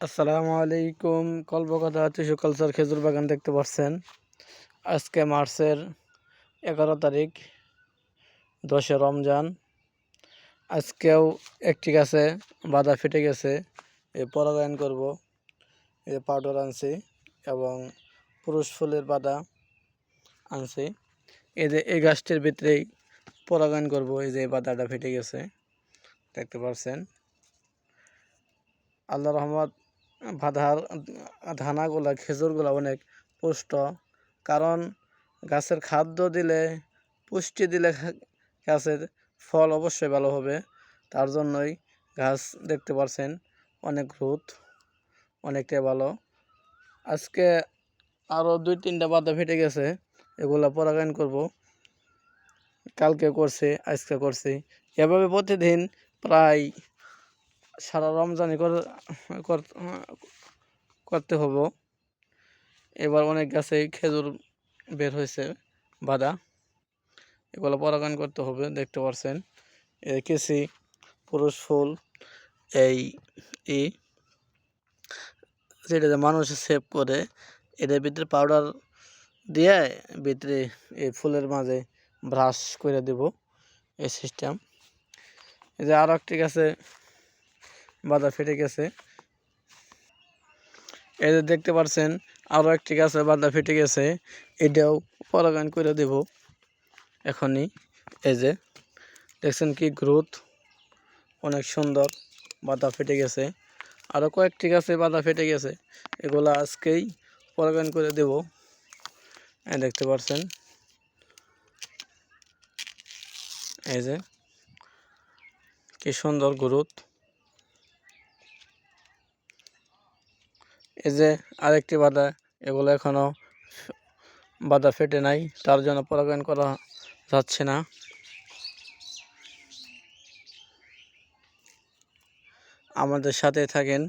আসসালামু আলাইকুম। কল্পকথা tissue culture খেজুর বাগান দেখতে পাচ্ছেন আজকে মার্চের এগারো তারিখ, দশে রমজান। আজকেও একটি গাছে বাধা ফেটে গেছে। এ পরাগায়ন করব, এ পাউডার আনছি এবং পুরুষ ফুলের বাধা আনছি। এই যে, এই গাছটির ভিতরেই পরাগায়ন করব, এই যে বাধাটা ফেটে গেছে। দেখতে পাচ্ছেন আল্লাহ রহমত বাধার ধানাগুলা, খেজুরগুলা অনেক পুষ্ট। কারণ গাছের খাদ্য দিলে, পুষ্টি দিলে গাছের ফল অবশ্যই ভালো হবে। তার জন্যই গাছ দেখতে পাচ্ছেন অনেক গ্রোথ অনেকটাই ভালো। আজকে আরও দুই তিনটা পাতা ফেটে গেছে, এগুলা পরাগায়ন করব। কালকে করছি, আজকে করছি। এভাবে প্রতিদিন প্রায় সারা রমজানি করে, কর- করতে হব। এবার অনেক গাছে খেজুর বের হয়েছে, বাদা। এগুলো পরাগায়ন করতে হবে, দেখতে পাচ্ছেন রেখেছি পুরুষ ফুল, এই, ই। যেটা যে মানুষ সেভ করে এটার ভিতরে পাউডার দিয়ে ভিতরে এই ফুলের মাঝে ব্রাশ করে দেব, এই সিস্টেম এই যে আরও একটি গাছে বাধা ফেটে গেছে। এই যে দেখতে পাচ্ছেন আরও একটি গাছে বাধা ফেটে গেছে। এটাও পরাগায়ন করে দেব এখনই। এই যে, দেখছেন কি গ্রোথ? অনেক সুন্দর বাধা ফেটে গেছে। আরও কয়েকটি গাছে বাধা ফেটে গেছে। এগুলো আজকেই পরাগায়ন করে দেব। দেখতে পাচ্ছেন এই যে, কি সুন্দর গ্রোথ। এই যে আরেকটি বাধা, এগুলো এখনও বাধা ফেটে নাই, তার জন্য পরাগায়ন করা যাচ্ছে না। আমাদের সাথে থাকেন